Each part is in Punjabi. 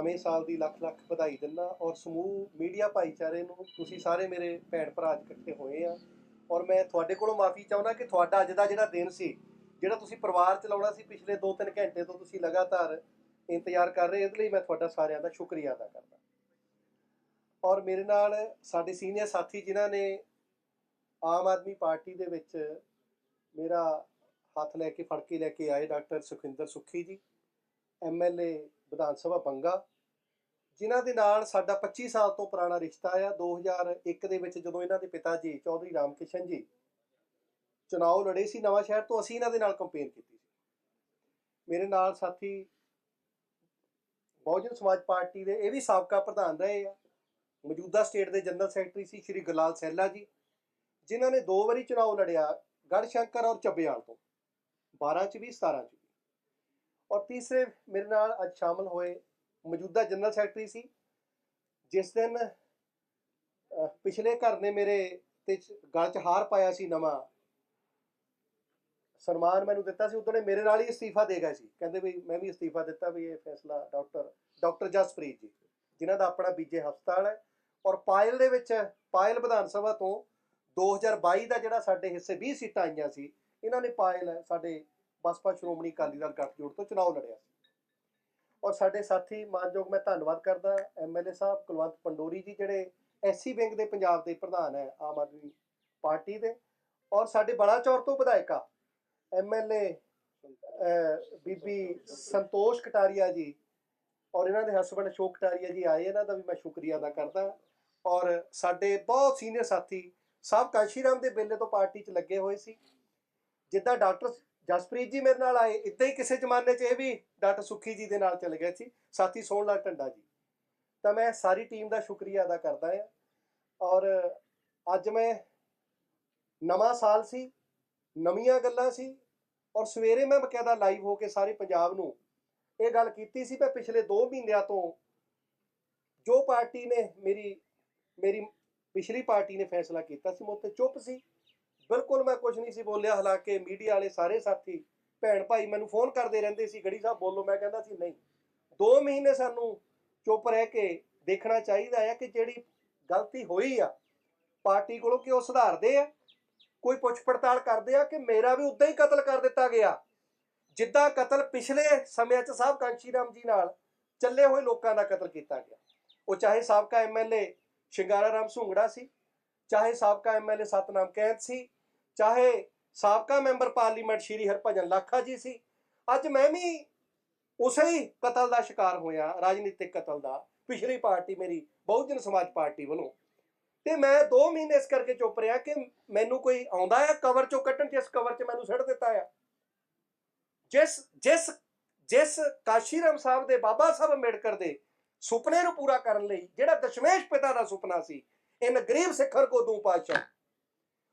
ਨਵੇਂ ਸਾਲ ਦੀ ਲੱਖ ਲੱਖ ਵਧਾਈ ਦਿੰਦਾ ਔਰ ਸਮੂਹ, ਮੀਡੀਆ ਭਾਈਚਾਰੇ ਨੂੰ ਤੁਸੀਂ ਸਾਰੇ ਮੇਰੇ ਭੈਣ ਭਰਾ ਅੱਜ ਇਕੱਠੇ ਹੋਏ ਆ ਔਰ ਮੈਂ ਤੁਹਾਡੇ ਕੋਲੋਂ ਮਾਫੀ ਚਾਹੁੰਦਾ ਕਿ ਤੁਹਾਡਾ ਅੱਜ ਦਾ ਜਿਹੜਾ ਦਿਨ ਸੀ, ਜਿਹੜਾ ਤੁਸੀਂ ਪਰਿਵਾਰ ਚਲਾਉਣਾ ਸੀ ਪਿਛਲੇ 2-3 ਘੰਟੇ ਤੋਂ ਤੁਸੀਂ ਲਗਾਤਾਰ ਇੰਤਜ਼ਾਰ ਕਰ ਰਹੇ ਇਹਦੇ ਲਈ ਮੈਂ ਤੁਹਾਡਾ ਸਾਰਿਆਂ ਦਾ ਸ਼ੁਕਰੀਆ ਅਦਾ ਕਰਦਾ। ਔਰ ਮੇਰੇ ਨਾਲ ਸਾਡੇ ਸੀਨੀਅਰ ਸਾਥੀ ਜਿਨ੍ਹਾਂ ਨੇ ਆਮ ਆਦਮੀ ਪਾਰਟੀ ਦੇ ਵਿੱਚ ਮੇਰਾ ਹੱਥ ਲੈ ਕੇ ਫੜ ਕੇ ਲੈ ਕੇ ਆਏ ਡਾਕਟਰ ਸੁਖਿੰਦਰ ਸੁੱਖੀ ਜੀ ਐਮਐਲਏ ਵਿਧਾਨ ਸਭਾ ਬੰਗਾ ਜਿਨ੍ਹਾਂ ਦੇ ਨਾਲ ਸਾਡਾ 25 ਸਾਲ ਤੋਂ ਪੁਰਾਣਾ ਰਿਸ਼ਤਾ ਆ। 2001 ਦੇ ਵਿੱਚ ਜਦੋਂ ਇਹਨਾਂ ਦੇ ਪਿਤਾ ਜੀ ਚੌਧਰੀ ਰਾਮਕਿਸ਼ਨ ਜੀ ਚੁਣਾਵ ਲੜੇ ਸੀ ਨਵਾਂ ਸ਼ਹਿਰ ਤੋਂ, ਅਸੀਂ ਇਹਨਾਂ ਦੇ ਨਾਲ ਕੰਪੇਨ ਕੀਤੀ ਸੀ। ਮੇਰੇ ਨਾਲ ਸਾਥੀ ਬਹੁਜਨ ਸਮਾਜ ਪਾਰਟੀ ਦੇ, ਇਹ ਵੀ ਸਾਬਕਾ ਪ੍ਰਧਾਨ ਰਹੇ ਆ। ਮੌਜੂਦਾ ਸਟੇਟ ਦੇ ਜਨਰਲ ਸੈਕਟਰੀ ਸੀ, ਸ਼੍ਰੀ ਗੁਰਲਾਲ ਸੈਲਾ ਜੀ, ਜਿਨ੍ਹਾਂ ਨੇ ਦੋ ਵਾਰੀ ਚੁਣਾਵ ਲੜਿਆ ਗੜਸ਼ੰਕਰ ਔਰ ਚੱਬੇਵਾਲ ਤੋਂ 12 ਚ ਵੀ 17 ਚ ਵੀ। ਔਰ ਤੀਸਰੇ ਮੇਰੇ ਨਾਲ ਅੱਜ ਸ਼ਾਮਲ ਹੋਏ ਮੌਜੂਦਾ ਜਨਰਲ ਸੈਕਟਰੀ ਸੀ, ਜਿਸ ਦਿਨ ਪਿਛਲੇ ਘਰ ਨੇ ਮੇਰੇ ਤੇ ਚ- ਗਲ 'ਚ ਹਾਰ ਪਾਇਆ ਸੀ ਨਵਾਂ, ਸਨਮਾਨ ਮੈਨੂੰ ਦਿੱਤਾ ਸੀ, ਉਦੋਂ ਨੇ ਮੇਰੇ ਨਾਲ ਹੀ ਅਸਤੀਫਾ ਦੇ ਗਏ ਸੀ। ਕਹਿੰਦੇ ਵੀ ਮੈਂ ਵੀ ਅਸਤੀਫਾ ਦਿੱਤਾ ਵੀ ਇਹ ਫੈਸਲਾ ਡਾਕਟਰ ਡਾਕਟਰ ਜਸਪ੍ਰੀਤ ਜੀ, ਜਿਨ੍ਹਾਂ ਦਾ ਆਪਣਾ ਬੀਜੇ ਹਸਪਤਾਲ ਹੈ। ਔਰ ਪਾਇਲ ਦੇ ਵਿੱਚ, ਪਾਇਲ ਵਿਧਾਨ ਸਭਾ ਤੋਂ 2022 ਦਾ ਜਿਹੜਾ ਸਾਡੇ ਹਿੱਸੇ 20 ਸੀਟਾਂ ਆਈਆਂ ਸੀ, ਇਹਨਾਂ ਨੇ ਪਾਇਲ ਸਾਡੇ ਬਸਪਾ ਸ਼੍ਰੋਮਣੀ ਅਕਾਲੀ ਦਲ ਗੱਠਜੋੜ ਤੋਂ ਚੁਣਾਵ ਲੜਿਆ ਸੀ। ਔਰ ਸਾਡੇ ਸਾਥੀ, ਮਾਨਯੋਗ ਮੈਂ ਧੰਨਵਾਦ ਕਰਦਾ ਐਮਐਲਏ ਸਾਹਿਬ, ਕੁਲਵੰਤ ਪੰਡੋਰੀ ਜੀ, ਜਿਹੜੇ ਐਸਸੀ ਬੈਂਕ ਦੇ ਪੰਜਾਬ ਦੇ ਪ੍ਰਧਾਨ ਹੈ, ਆਮ ਆਦਮੀ ਪਾਰਟੀ ਦੇ। ਔਰ ਸਾਡੇ ਬਲਾਚੌਰ ਤੋਂ ਵਿਧਾਇਕਾ ਐਮਐਲਏ ਬੀਬੀ ਸੰਤੋਸ਼ ਕਟਾਰੀਆ ਜੀ। ਔਰ ਇਹਨਾਂ ਦੇ ਹਸਬੰਡ ਅਸ਼ੋਕ ਕਟਾਰੀਆ ਜੀ ਆਏ, ਇਹਨਾਂ ਦਾ ਵੀ ਮੈਂ ਸ਼ੁਕਰੀਆ ਅਦਾ ਕਰਦਾ। ਔਰ ਸਾਡੇ ਬਹੁਤ ਸੀਨੀਅਰ ਸਾਥੀ ਸਾਹਿਬ ਕਾਂਸ਼ੀਰਾਮ ਦੇ ਬੇਲੇ ਤੋਂ ਪਾਰਟੀ 'ਚ ਲੱਗੇ ਹੋਏ ਸੀ। ਜਿੱਦਾਂ ਡਾਕਟਰ ਜਸਪ੍ਰੀਤ ਜੀ ਮੇਰੇ ਨਾਲ ਆਏ, ਇਦਾਂ ਹੀ ਕਿਸੇ ਜ਼ਮਾਨੇ 'ਚ ਇਹ ਵੀ ਡਾਕਟਰ ਸੁੱਖੀ ਜੀ ਦੇ ਨਾਲ ਚਲੇ ਗਏ ਸੀ। ਸਾਥੀ ਸੋਹਣ ਲਾਲ ਟੰਡਾ ਜੀ। ਤਾਂ ਮੈਂ ਸਾਰੀ ਟੀਮ ਦਾ ਸ਼ੁਕਰੀਆ ਅਦਾ ਕਰਦਾ ਹਾਂ। ਔਰ ਅੱਜ ਮੈਂ ਨਵਾਂ ਸਾਲ ਸੀ, ਨਵੀਆਂ ਗੱਲਾਂ ਸੀ, ਔਰ ਸਵੇਰੇ ਮੈਂ ਬਕਾਇਦਾ ਲਾਈਵ ਹੋ ਕੇ ਸਾਰੇ ਪੰਜਾਬ ਨੂੰ ਇਹ ਗੱਲ ਕੀਤੀ ਸੀ, ਮੈਂ ਪਿਛਲੇ 2 ਮਹੀਨਿਆਂ ਤੋਂ ਜੋ ਪਾਰਟੀ ਨੇ ਮੇਰੀ ਮੇਰੀ ਪਿਛਲੀ ਪਾਰਟੀ ਨੇ ਫੈਸਲਾ ਕੀਤਾ ਸੀ, ਮੈਂ ਉੱਤੇ ਚੁੱਪ ਸੀ। ਬਿਲਕੁਲ ਮੈਂ ਕੁਝ ਨਹੀਂ ਸੀ ਬੋਲਿਆ, ਹਾਲਾਂਕਿ ਮੀਡੀਆ ਵਾਲੇ ਸਾਰੇ ਸਾਥੀ ਭੈਣ ਭਾਈ ਮੈਨੂੰ ਫੋਨ ਕਰਦੇ ਰਹਿੰਦੇ ਸੀ, ਗੜੀ ਸਾਹਿਬ ਬੋਲੋ, ਮੈਂ ਕਹਿੰਦਾ ਸੀ ਨਹੀਂ। 2 ਮਹੀਨੇ ਸਾਨੂੰ ਚੁੱਪ ਰਹਿ ਕੇ ਦੇਖਣਾ ਚਾਹੀਦਾ ਹੈ ਕਿ ਜਿਹੜੀ ਗਲਤੀ ਹੋਈ ਆ, ਪਾਰਟੀ ਕੋਲੋਂ ਕਿ ਉਹ ਸੁਧਾਰਦੇ ਆ? ਕੋਈ ਪੁੱਛ ਪੜਤਾਲ ਕਰਦੇ ਆ ਕਿ ਮੇਰਾ ਵੀ ਉਦਾਂ ਹੀ ਕਤਲ ਕਰ ਦਿੱਤਾ ਗਿਆ? ਜਿੱਦਾਂ ਕਤਲ ਪਿਛਲੇ ਸਮੇਂ 'ਚ ਸਾਹਿਬ ਕਾਂਸ਼ੀਰਾਮ ਜੀ ਨਾਲ ਚੱਲੇ ਹੋਏ ਲੋਕਾਂ ਦਾ ਕਤਲ ਕੀਤਾ ਗਿਆ। ਉਹ ਚਾਹੇ ਸਾਬਕਾ ਐਮਐਲਏ ਸ਼ਿੰਗਾਰਾ ਰਾਮ ਸੁੰਗੜਾ ਸੀ, ਚਾਹੇ ਸਾਬਕਾ ਐਮਐਲਏ ਸਤਨਾਮ ਕੈਂਥ ਸੀ ਚਾਹੇ ਸਾਬਕਾ ਮੈਂਬਰ ਪਾਰਲੀਮੈਂਟ ਸ਼੍ਰੀ ਹਰਭਜਨ ਲਾਖਾ ਜੀ ਸੀ, ਅੱਜ ਮੈਂ ਵੀ ਉਸੇ ਹੀ ਕਤਲ ਦਾ ਸ਼ਿਕਾਰ ਹੋਇਆ, ਰਾਜਨੀਤਿਕ ਕਤਲ ਦਾ, ਪਿਛਲੀ ਪਾਰਟੀ ਮੇਰੀ, ਬਹੁਜਨ ਸਮਾਜ ਪਾਰਟੀ ਵੱਲੋਂ। ਤੇ ਮੈਂ 2 ਮਹੀਨੇ ਇਸ ਕਰਕੇ ਚੁੱਪ ਰਿਹਾ ਕਿ ਮੈਨੂੰ ਕੋਈ ਆਉਂਦਾ ਹੈ ਕਵਰ ਚੋਂ ਕੱਟਣ ਕੱਢਣ ਇਸ ਕਵਰ 'ਚ ਮੈਨੂੰ ਸੁੱਟ ਦਿੱਤਾ ਆ। ਜਿਸ ਜਿਸ ਜਿਸ ਕਾਸ਼ੀਰਾਮ ਸਾਹਿਬ ਦੇ ਬਾਬਾ ਸਾਹਿਬ ਅੰਬੇਡਕਰ ਦੇ ਸੁਪਨੇ ਨੂੰ ਪੂਰਾ ਕਰਨ ਲਈ, ਜਿਹੜਾ ਦਸ਼ਮੇਸ਼ ਪਿਤਾ ਦਾ ਸੁਪਨਾ ਸੀ, ਇਨ ਗਰੀਬ ਸਿੱਖਰ ਕੋ ਦੂੰ ਪਾਸ਼ਾ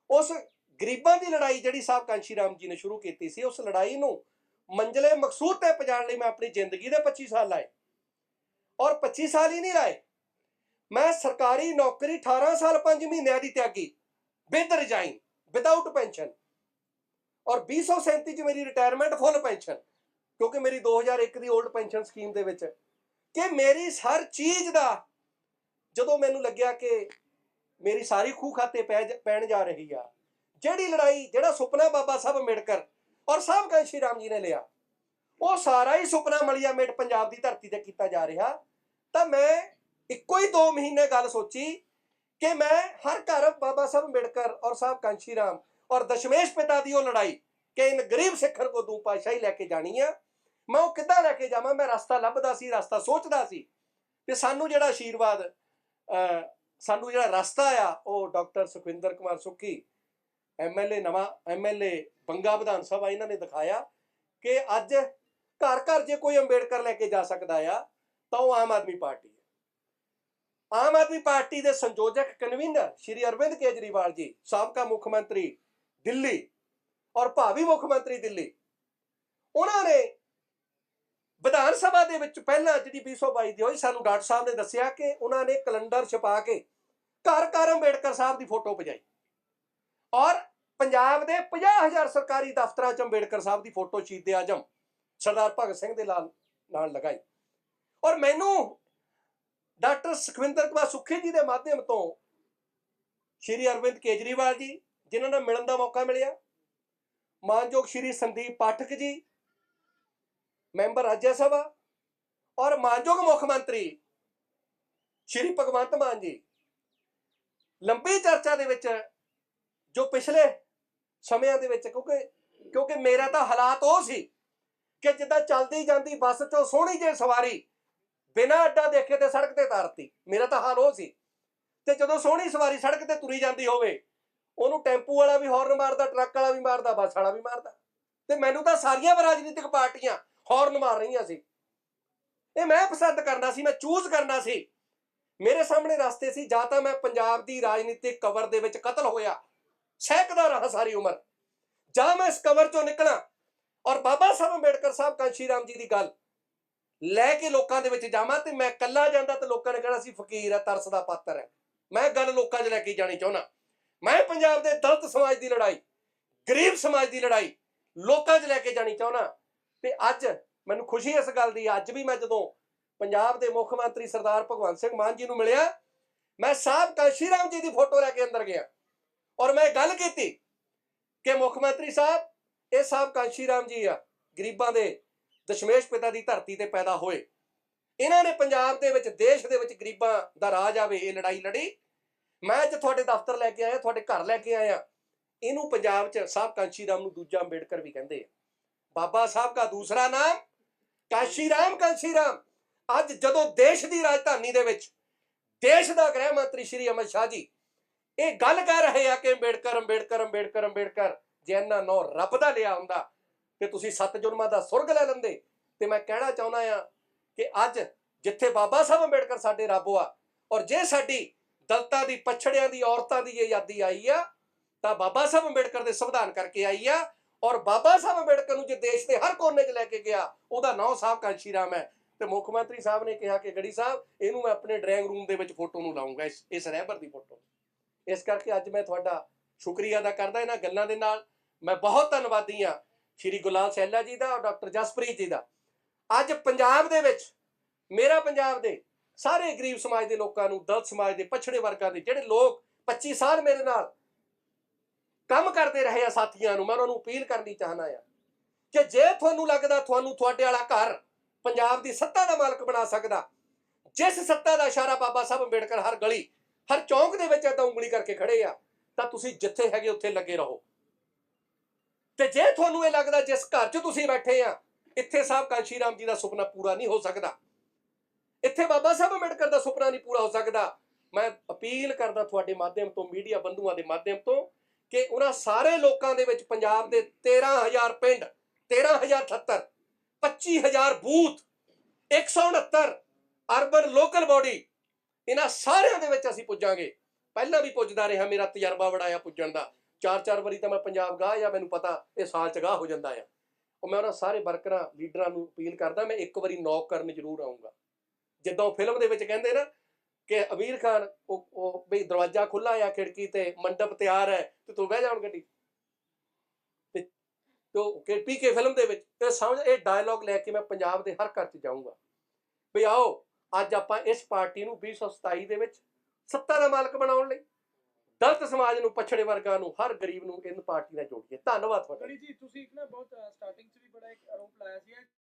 ਉਸ ਗਰੀਬਾਂ ਦੀ ਲੜਾਈ ਜਿਹੜੀ ਸਾਹਿਬ ਕਾਂਸ਼ੀ ਰਾਮ ਜੀ ਨੇ ਸ਼ੁਰੂ ਕੀਤੀ ਸੀ, ਉਸ ਲੜਾਈ ਨੂੰ ਮੰਜ਼ਲੇ ਮਕਸੂਦ ਤੇ ਪਹੁੰਚਾਉਣ ਲਈ ਮੈਂ ਆਪਣੀ ਜ਼ਿੰਦਗੀ ਦੇ 25 ਸਾਲ ਲਾਏ ਔਰ 25 ਸਾਲ ਹੀ ਨਹੀਂ ਲਾਏ, ਮੈਂ ਸਰਕਾਰੀ ਨੌਕਰੀ 18 ਸਾਲ 5 ਮਹੀਨਿਆਂ ਦੀ ਤਿਆਗੀ, ਵਿਦ ਰਿਜ਼ਾਈਨ ਵਿਦਆਊਟ ਪੈਨਸ਼ਨ ਔਰ 237 ਚ ਮੇਰੀ ਰਿਟਾਇਰਮੈਂਟ ਫੁੱਲ ਪੈਨਸ਼ਨ ਕਿਉਂਕਿ ਮੇਰੀ 2001 ਦੀ 올ਡ ਪੈਨਸ਼ਨ ਸਕੀਮ ਦੇ ਵਿੱਚ ਕਿ ਮੇਰੀ ਹਰ ਚੀਜ਼ ਦਾ ਜਦੋਂ ਮੈਨੂੰ ਲੱਗਿਆ ਕਿ ਮੇਰੀ ਸਾਰੀ ਖੂਹ ਖਾਤੇ ਪੈ ਪੈਣ ਜਾ ਰਹੀ ਆ ਜਿਹੜੀ ਲੜਾਈ ਜਿਹੜਾ ਸੁਪਨਾ ਬਾਬਾ ਸਾਹਿਬ ਅੰਬੇਡਕਰ ਔਰ ਸਾਹਿਬ ਕਾਂਸ਼ੀ ਰਾਮ ਜੀ ਨੇ ਲਿਆ ਉਹ ਸਾਰਾ ਹੀ ਸੁਪਨਾ ਮਲੀਆ ਮੇਟ ਪੰਜਾਬ ਦੀ ਧਰਤੀ ਤੇ ਕੀਤਾ ਜਾ ਰਿਹਾ। ਤਾਂ ਮੈਂ ਇੱਕੋ ਹੀ 2 ਮਹੀਨੇ ਗੱਲ ਸੋਚੀ ਕਿ ਮੈਂ ਹਰ ਘਰ ਬਾਬਾ ਸਾਹਿਬ ਅੰਬੇਡਕਰ ਔਰ ਸਾਹਿਬ ਕਾਂਸ਼ੀ ਰਾਮ ਔਰ ਦਸ਼ਮੇਸ਼ ਪਿਤਾ ਦੀ ਉਹ ਲੜਾਈ ਕਿ ਇਨ ਗਰੀਬ ਸਿੱਖਰ ਕੋ ਦੂ ਪਾਸ਼ਾਹੀ ਲੈ ਕੇ ਜਾਣੀ ਆ ਮੈਂ ਉਹ ਕਿੱਦਾਂ ਲੈ ਕੇ ਜਾਵਾਂ? ਮੈਂ ਰਸਤਾ ਲੱਭਦਾ ਸੀ ਰਸਤਾ ਸੋਚਦਾ ਸੀ ਤੇ ਸਾਨੂੰ ਜਿਹੜਾ ਆਸ਼ੀਰਵਾਦ ਅਹ, ਸਾਨੂੰ ਜਿਹੜਾ ਰਸਤਾ ਆ ਉਹ ਡਾਕਟਰ ਸੁਖਵਿੰਦਰ ਕੁਮਾਰ ਸੁੱਖੀ ਐਮਐਲਏ ਨਵਾਂ ਐਮਐਲਏ ਬੰਗਾ ਵਿਧਾਨ ਸਭਾ ਇਹਨਾਂ ਨੇ ਦਿਖਾਇਆ ਕਿ ਅੱਜ ਘਰ ਘਰ ਜੇ ਕੋਈ ਅੰਬੇਡਕਰ ਲੈ ਕੇ ਜਾ ਸਕਦਾ ਆ, ਤਾਂ ਉਹ ਆਮ ਆਦਮੀ ਪਾਰਟੀ ਹੈ। ਆਮ ਆਦਮੀ ਪਾਰਟੀ ਦੇ ਸੰਯੋਜਕ ਕਨਵੀਨਰ ਸ਼੍ਰੀ ਅਰਵਿੰਦ ਕੇਜਰੀਵਾਲ ਜੀ, ਸਾਬਕਾ ਮੁੱਖ ਮੰਤਰੀ ਦਿੱਲੀ ਔਰ ਭਾਵੀ ਮੁੱਖ ਮੰਤਰੀ ਦਿੱਲੀ, ਉਹਨਾਂ ਨੇ ਵਿਧਾਨ ਸਭਾ ਦੇ ਵਿੱਚ ਪਹਿਲਾਂ ਜਿਹੜੀ 222 ਦੀ ਹੋਈ, ਸਾਨੂੰ ਡਾਕਟਰ ਸਾਹਿਬ ਨੇ ਦੱਸਿਆ ਕਿ ਉਹਨਾਂ ਨੇ ਕੈਲੰਡਰ ਛਪਾ ਕੇ ਘਰ ਘਰ ਅੰਬੇਡਕਰ ਸਾਹਿਬ ਦੀ ਫੋਟੋ ਭਜਾਈ। ਔਰ ਪੰਜਾਬ ਦੇ 50000 ਸਰਕਾਰੀ ਦਫ਼ਤਰਾਂ 'ਚ ਅੰਬੇਡਕਰ ਸਾਹਿਬ ਦੀ ਫੋਟੋ ਸ਼ਹੀਦ ਆਜਮ, ਸਰਦਾਰ ਭਗਤ ਸਿੰਘ ਦੇ ਨਾਲ ਨਾਲ ਲਗਾਈ। ਔਰ ਮੈਨੂੰ ਡਾਕਟਰ ਸੁਖਵਿੰਦਰ ਕੁਮਾਰ ਸੁੱਖੀ ਜੀ ਦੇ ਮਾਧਿਅਮ ਤੋਂ ਸ਼੍ਰੀ ਅਰਵਿੰਦ ਕੇਜਰੀਵਾਲ ਜੀ, ਜਿਨ੍ਹਾਂ ਨਾਲ ਮਿਲਣ ਦਾ ਮੌਕਾ ਮਿਲਿਆ। ਮਾਨਯੋਗ ਸ਼੍ਰੀ ਸੰਦੀਪ ਪਾਠਕ ਜੀ, ਮੈਂਬਰ ਰਾਜ ਸਭਾ ਔਰ ਮਾਨਯੋਗ ਮੁੱਖ ਮੰਤਰੀ ਸ਼੍ਰੀ ਭਗਵੰਤ ਮਾਨ ਜੀ। ਲੰਬੀ ਚਰਚਾ ਦੇ ਵਿੱਚ ਜੋ ਪਿਛਲੇ ਸਮਿਆਂ ਦੇ ਵਿੱਚ, ਕਿਉਂਕਿ ਕਿਉਂਕਿ ਮੇਰਾ ਤਾਂ ਹਾਲਾਤ ਉਹ ਸੀ ਕਿ ਜਿੱਦਾਂ ਚਲਦੀ ਜਾਂਦੀ ਬੱਸ ਚੋਂ ਸੋਹਣੀ ਜਿਹੀ ਸਵਾਰੀ ਬਿਨਾਂ ਅੱਡਾ ਦੇਖੇ ਤੇ ਸੜਕ ਤੇ ਤਾਰਤੀ। ਮੇਰਾ ਤਾਂ ਹਾਲ ਉਹ ਸੀ। ਤੇ ਜਦੋਂ ਸੋਹਣੀ ਸਵਾਰੀ ਸੜਕ ਤੇ ਤੁਰੀ ਜਾਂਦੀ ਹੋਵੇ, ਉਹਨੂੰ ਟੈਂਪੂ ਵਾਲਾ ਵੀ ਹੌਰਨ ਮਾਰਦਾ, ਟਰੱਕ ਵਾਲਾ ਵੀ ਮਾਰਦਾ, ਬੱਸ ਵਾਲਾ ਵੀ ਮਾਰਦਾ। ਤੇ ਮੈਨੂੰ ਤਾਂ ਸਾਰੀਆਂ ਰਾਜਨੀਤਿਕ ਪਾਰਟੀਆਂ ਹਾਰਨ ਮਾਰ ਰਹੀਆਂ ਸੀ। ਇਹ ਮੈਂ ਪਸੰਦ ਕਰਨਾ ਸੀ, ਮੈਂ ਚੂਜ਼ ਕਰਨਾ ਸੀ। ਮੇਰੇ ਸਾਹਮਣੇ ਰਸਤੇ ਸੀ, ਜਾਂ ਤਾਂ ਮੈਂ ਪੰਜਾਬ ਦੀ ਰਾਜਨੀਤਿਕ ਕਵਰ ਦੇ ਵਿੱਚ ਕਤਲ ਹੋਇਆ ਸਹਿਕਦਾ ਰਹਾ ਸਾਰੀ ਉਮਰ। ਜਾਂ ਮੈਂ ਇਸ ਕਵਰ ਚੋਂ ਨਿਕਲਾਂ ਔਰ ਬਾਬਾ ਸਾਹਿਬ ਅੰਬੇਡਕਰ ਸਾਹਿਬ ਕਾਂਸ਼ੀ ਰਾਮ ਜੀ ਦੀ ਗੱਲ ਲੈ ਕੇ ਲੋਕਾਂ ਦੇ ਵਿੱਚ ਜਾਵਾਂ ਤੇ ਮੈਂ ਇਕੱਲਾ ਜਾਂਦਾ ਤੇ ਲੋਕਾਂ ਨੇ ਕਹਿਣਾ ਸੀ ਫਕੀਰ ਹੈ ਤਰਸ ਦਾ ਪਾਤਰ ਹੈ ਮੈਂ ਗੱਲ ਲੋਕਾਂ 'ਚ ਲੈ ਕੇ ਜਾਣੀ ਚਾਹੁੰਦਾ। ਮੈਂ ਪੰਜਾਬ ਦੇ ਦਲਿਤ ਸਮਾਜ ਦੀ ਲੜਾਈ, ਗਰੀਬ ਸਮਾਜ ਦੀ ਲੜਾਈ ਲੋਕਾਂ 'ਚ ਲੈ ਕੇ ਜਾਣੀ ਚਾਹੁੰਦਾ ਤੇ ਅੱਜ ਮੈਨੂੰ ਖੁਸ਼ੀ ਇਸ ਗੱਲ ਦੀ, ਅੱਜ ਵੀ ਮੈਂ ਜਦੋਂ ਪੰਜਾਬ ਦੇ ਮੁੱਖ ਮੰਤਰੀ ਸਰਦਾਰ ਭਗਵੰਤ ਸਿੰਘ ਮਾਨ ਜੀ ਨੂੰ ਮਿਲਿਆ, ਮੈਂ ਸਾਹਿਬ ਕਾਂਸ਼ੀ ਰਾਮ ਜੀ ਦੀ ਫੋਟੋ ਲੈ ਕੇ ਅੰਦਰ ਗਿਆ। ਔਰ ਮੈਂ ਗੱਲ ਕੀਤੀ ਕਿ ਮੁੱਖ ਮੰਤਰੀ ਸਾਹਿਬ, ਇਹ ਸਾਹਿਬ ਕਾਂਸ਼ੀ ਰਾਮ ਜੀ ਆ, ਗਰੀਬਾਂ ਦੇ ਦਸ਼ਮੇਸ਼ ਪਿਤਾ ਦੀ ਧਰਤੀ ਤੇ ਪੈਦਾ ਹੋਏ। ਇਹਨਾਂ ਨੇ ਪੰਜਾਬ ਦੇ ਵਿੱਚ, ਦੇਸ਼ ਦੇ ਵਿੱਚ ਗਰੀਬਾਂ ਦਾ ਰਾਜ ਆਵੇ ਇਹ ਲੜਾਈ ਲੜੀ। ਮੈਂ ਅੱਜ ਤੁਹਾਡੇ ਦਫ਼ਤਰ ਲੈ ਕੇ ਆਇਆ, ਤੁਹਾਡੇ ਘਰ ਲੈ ਕੇ ਆਇਆ। ਇਹਨੂੰ ਪੰਜਾਬ 'ਚ ਸਾਹਿਬ ਕਾਂਸ਼ੀ ਰਾਮ ਨੂੰ ਦੂਜਾ ਅੰਬੇਡਕਰ ਵੀ ਕਹਿੰਦੇ ਆ। ਬਾਬਾ ਸਾਹਿਬ ਦਾ ਦੂਸਰਾ ਨਾਮ ਕਾਂਸ਼ੀ ਰਾਮ ਕਾਂਸ਼ੀ ਰਾਮ। ਅੱਜ ਜਦੋਂ ਦੇਸ਼ ਦੀ ਰਾਜਧਾਨੀ ਦੇ ਵਿੱਚ, ਦੇਸ਼ ਦਾ ਗ੍ਰਹਿ ਮੰਤਰੀ ਸ਼੍ਰੀ ਅਮਿਤ ਸ਼ਾਹ ਜੀ ਇਹ ਗੱਲ ਕਰ ਰਹੇ ਆ ਕਿ ਅੰਬੇਡਕਰ ਅੰਬੇਡਕਰ ਅੰਬੇਡਕਰ ਅੰਬੇਡਕਰ, ਜੇ ਇਹਨਾਂ ਨੌ ਰੱਬ ਦਾ ਲਿਆ ਹੁੰਦਾ ਤੇ ਤੁਸੀਂ ਸੱਤ ਜੁਰਮਾਂ ਦਾ ਸੁਰਗ ਲੈ ਲੈਂਦੇ। ਤੇ ਮੈਂ ਕਹਿਣਾ ਚਾਹੁੰਦਾ ਆ ਕਿ ਅੱਜ ਜਿੱਥੇ ਬਾਬਾ ਸਾਹਿਬ ਅੰਬੇਡਕਰ ਸਾਡੇ ਰੱਬ ਆ ਔਰ ਜੇ ਸਾਡੀ ਦਲਤਾਂ ਦੀ, ਪਛੜਿਆਂ ਦੀ, ਔਰਤਾਂ ਦੀ ਇਹ ਆਜ਼ਾਦੀ ਆਈ ਆ, ਤਾਂ ਬਾਬਾ ਸਾਹਿਬ ਅੰਬੇਡਕਰ ਦੇ ਸੰਵਿਧਾਨ ਕਰਕੇ ਆਈ ਆ ਔਰ ਬਾਬਾ ਸਾਹਿਬ ਅੰਬੇਡਕਰ ਨੂੰ ਜੇ ਦੇਸ਼ ਦੇ ਹਰ ਕੋਨੇ 'ਚ ਲੈ ਕੇ ਗਿਆ, ਉਹਦਾ ਨਾਂ ਸਾਹਿਬ ਕਾਂਸ਼ੀ ਰਾਮ ਹੈ। ਤੇ ਮੁੱਖ ਮੰਤਰੀ ਸਾਹਿਬ ਨੇ ਕਿਹਾ ਕਿ ਗੜੀ ਸਾਹਿਬ, ਇਹਨੂੰ ਮੈਂ ਆਪਣੇ ਡਰਾਇੰਗ ਰੂਮ ਦੇ ਵਿੱਚ ਫੋਟੋ ਨੂੰ ਲਾਉਂਗਾ ਇਸ ਇਸ ਰਹਿਬਰ ਦੀ ਫੋਟੋ ਇਸ ਕਰਕੇ ਅੱਜ ਮੈਂ ਤੁਹਾਡਾ ਸ਼ੁਕਰੀਆ ਅਦਾ ਕਰਦਾ ਇਹਨਾਂ ਗੱਲਾਂ ਦੇ ਨਾਲ। ਮੈਂ ਬਹੁਤ ਧੰਨਵਾਦੀ ਹਾਂ ਸ਼੍ਰੀ ਗੁਲਾਲ ਸਹਿਲਾ ਜੀ ਦਾ ਔਰ ਡਾਕਟਰ ਜਸਪ੍ਰੀਤ ਜੀ ਦਾ। ਅੱਜ ਪੰਜਾਬ ਦੇ ਵਿੱਚ, ਮੇਰਾ ਪੰਜਾਬ ਦੇ ਸਾਰੇ ਗਰੀਬ ਸਮਾਜ ਦੇ ਲੋਕਾਂ ਨੂੰ, ਦਲਿਤ ਸਮਾਜ ਦੇ, ਪਛੜੇ ਵਰਗਾਂ ਦੇ ਜਿਹੜੇ ਲੋਕ 25 ਸਾਲ ਮੇਰੇ ਨਾਲ ਕੰਮ ਕਰਦੇ ਰਹੇ ਆ ਸਾਥੀਆਂ ਨੂੰ, ਮੈਂ ਉਹਨਾਂ ਨੂੰ ਅਪੀਲ ਕਰਨੀ ਚਾਹਨਾ ਆ ਕਿ ਜੇ ਤੁਹਾਨੂੰ ਲੱਗਦਾ ਤੁਹਾਨੂੰ ਤੁਹਾਡੇ ਵਾਲਾ ਘਰ ਪੰਜਾਬ ਦੀ ਸੱਤਾ ਦਾ ਮਾਲਕ ਬਣਾ ਸਕਦਾ, ਜਿਸ ਸੱਤਾ ਦਾ ਇਸ਼ਾਰਾ ਬਾਬਾ ਸਾਹਿਬ ਅੰਬੇਡਕਰ ਹਰ ਗਲੀ ਹਰ ਚੌਂਕ ਦੇ ਵਿੱਚ ਏਦਾਂ ਉਂਗਲੀ ਕਰਕੇ ਖੜੇ ਆ, ਤਾਂ ਤੁਸੀਂ ਜਿੱਥੇ ਹੈਗੇ ਉੱਥੇ ਲੱਗੇ ਰਹੋ। ਤੇ ਜੇ ਤੁਹਾਨੂੰ ਇਹ ਲੱਗਦਾ ਜਿਸ ਘਰ 'ਚ ਤੁਸੀਂ ਬੈਠੇ ਆ, ਇੱਥੇ ਸਾਹਿਬ ਕਾਂਸ਼ੀ ਰਾਮ ਜੀ ਦਾ ਸੁਪਨਾ ਪੂਰਾ ਨਹੀਂ ਹੋ ਸਕਦਾ। ਇੱਥੇ ਬਾਬਾ ਸਾਹਿਬ ਅੰਬੇਡਕਰ ਦਾ ਸੁਪਨਾ ਨਹੀਂ ਪੂਰਾ ਹੋ ਸਕਦਾ। ਮੈਂ ਅਪੀਲ ਕਰਦਾ ਤੁਹਾਡੇ ਮਾਧਿਅਮ ਤੋਂ, ਮੀਡੀਆ ਬੰਧੂਆਂ ਦੇ ਮਾਧਿਅਮ ਤੋਂ, ਕਿ ਉਹਨਾਂ ਸਾਰੇ ਲੋਕਾਂ ਦੇ ਵਿੱਚ ਪੰਜਾਬ ਦੇ 13000 ਪਿੰਡ 13078 25000 ਬੂਥ 169 ਅਰਬਨ ਲੋਕਲ ਬਾਡੀ ਇਹਨਾਂ ਸਾਰਿਆਂ ਦੇ ਵਿੱਚ ਅਸੀਂ ਪੁੱਜਾਂਗੇ। ਪਹਿਲਾਂ ਵੀ ਪੁੱਜਦਾ ਰਿਹਾ ਮੇਰਾ ਤਜਰਬਾ ਬੜਾ ਪੁੱਜਣ ਦਾ। ਚਾਰ ਚਾਰ ਵਾਰੀ ਤਾਂ ਮੈਂ ਪੰਜਾਬ ਗਾਹ ਜਾਂ ਮੈਨੂੰ ਪਤਾ ਇਹ ਸਾਲ ਚ ਗਾਹ ਹੋ ਜਾਂਦਾ ਆ। ਉਹ ਮੈਂ ਉਹਨਾਂ ਸਾਰੇ ਵਰਕਰਾਂ, ਲੀਡਰਾਂ ਨੂੰ ਅਪੀਲ ਕਰਦਾ, ਮੈਂ ਇੱਕ ਵਾਰੀ ਨੌਕ ਕਰਨ ਜ਼ਰੂਰ ਆਉਂਗਾ ਜਿੱਦਾਂ ਫਿਲਮ ਦੇ ਵਿੱਚ ਕਹਿੰਦੇ ਨਾ ਕਿ ਅਮੀਰ ਖਾਨ, ਉਹ ਉਹ ਬਈ ਦਰਵਾਜ਼ਾ ਖੁੱਲਾ ਆ, ਖਿੜਕੀ ਤੇ ਮੰਡਪ ਤਿਆਰ ਹੈ, ਤੇ ਤੂੰ ਬਹਿ ਜਾਣ ਗੱਡੀ। ਤੇ, ਤੋ ਕਿ ਪੀਕੇ ਫਿਲਮ ਦੇ ਵਿੱਚ, ਤੇ ਸਮਝ, ਇਹ ਡਾਇਲੌਗ ਲੈ ਕੇ ਮੈਂ ਪੰਜਾਬ ਦੇ ਹਰ ਘਰ 'ਚ ਜਾਊਂਗਾ। ਵੀ ਆਓ ਅੱਜ ਆਪਾਂ ਇਸ ਪਾਰਟੀ ਨੂੰ 2027 ਦੇ ਵਿੱਚ ਸੱਤਾ ਦਾ ਮਾਲਕ ਬਣਾਉਣ ਲਈ, ਦਲਿਤ ਸਮਾਜ ਨੂੰ, ਪਛੜੇ ਵਰਗਾਂ ਨੂੰ, ਹਰ ਗਰੀਬ ਨੂੰ ਇਹਨਾਂ ਪਾਰਟੀ ਨਾਲ ਜੋੜੀਏ। ਧੰਨਵਾਦ ਤੁਹਾਡਾ। ਜੀ, ਤੁਸੀਂ ਇੱਕ ਨਾ ਬਹੁਤ ਸਟਾਰਟਿੰਗ 'ਚ ਵੀ ਬੜਾ ਇੱਕ ਆਰੋਪ ਲਾਇਆ ਸੀ